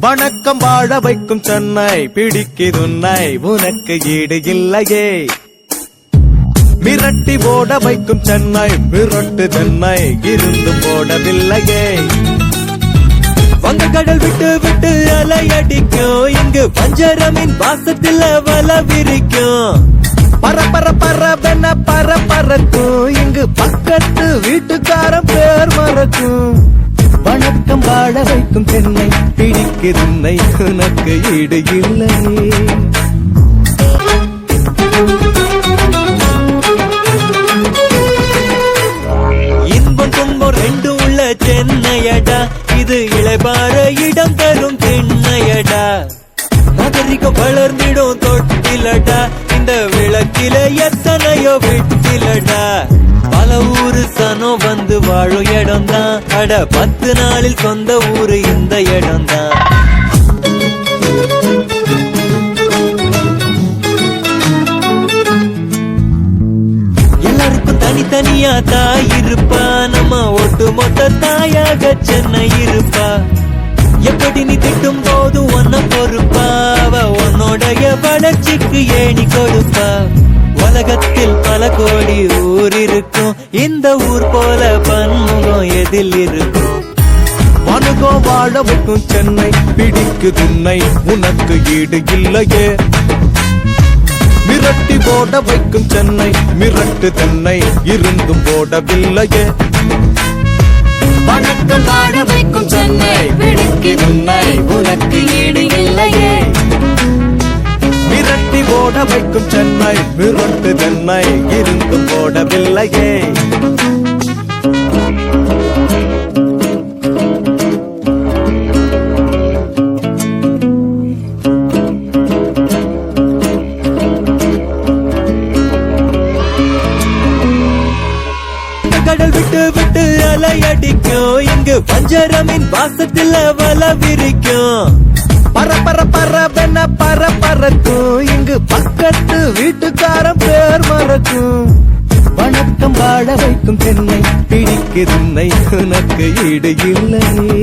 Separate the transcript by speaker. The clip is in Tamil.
Speaker 1: வணக்கம் வாழ வைக்கும் சென்னை பிடிக்குதுன்னை உனக்கு ஈடு இல்லையே. மிரட்டி ஓட வைக்கும் சென்னை மிரட்டு சென்னை இருந்து போடவில்லையே கடல் விட்டு விட்டு அலையடிக்கும். இங்கு பஞ்சரமின் வாசத்துல வல விரிக்கும் பர பர பரவென பர பறக்கும். இங்கு பக்கத்து வீட்டுக்காரன் பேர் மறக்கும். வணக்கம் வாழ வைக்கும் பெண்ணை பிடிக்கிறன்னை உனக்கு ஈடு இல்லை. இன்பம் துன்பம் ரெண்டு உள்ள சென்னையடா. இது இளைபார இடம் தரும் திண்ணையடா. நாகரிகம் வளர்ந்திடும் தொட்டிலடா. இந்த விளக்கில எத்தனையோ விட்டிலடா. பல ஊரு சனம் வந்து வாழும் இடம் தான் அட பத்து நாளில் சொந்த ஊரு இந்த இடம் தான் தாத்தா இருப்பா. நம்ம ஒட்டு மொத்த தாயாக சென்னை இருப்பா. எப்படி நீ திட்டும் போது ஒன்ன பொறுப்பா? அவ உன்னோடைய வளர்ச்சிக்கு ஏணி கொடுப்பா. உலகத்தில் பல கோடி ஊர் இருக்கும். இந்த ஊர் போல பன்முகம் எதில் இருக்கும்? வணுகம் வாழ வைக்கும் சென்னை. பிடிக்குதுன்னை உனக்கு ஈடு இல்லையே. மிரட்டி போட வைக்கும் சென்னை மிரட்டு தென்னை இருந்தும் போடவில்லையே.
Speaker 2: வணக்கம் வாழ வைக்கும் சென்னை பிடிக்குதுன்னை உனக்கு ஈடு இல்லையே.
Speaker 1: மிரட்டி போட வைக்கும் சென்னை மிரட்டு தென்னை இருந்தும் போடவில்லையே. கடல் அலையடிக்கும். இங்கு பஞ்சரமின் வாசத்துல வல விரிக்கும் பர பர பரவென பர பறக்கும். இங்கு பக்கத்து வீட்டுக்காரன் பேர் மறக்கும். வணக்கம் வாழ வைக்கும் சென்னை பிடிக்குதுன்னை உனக்கு ஈடு இல்லையே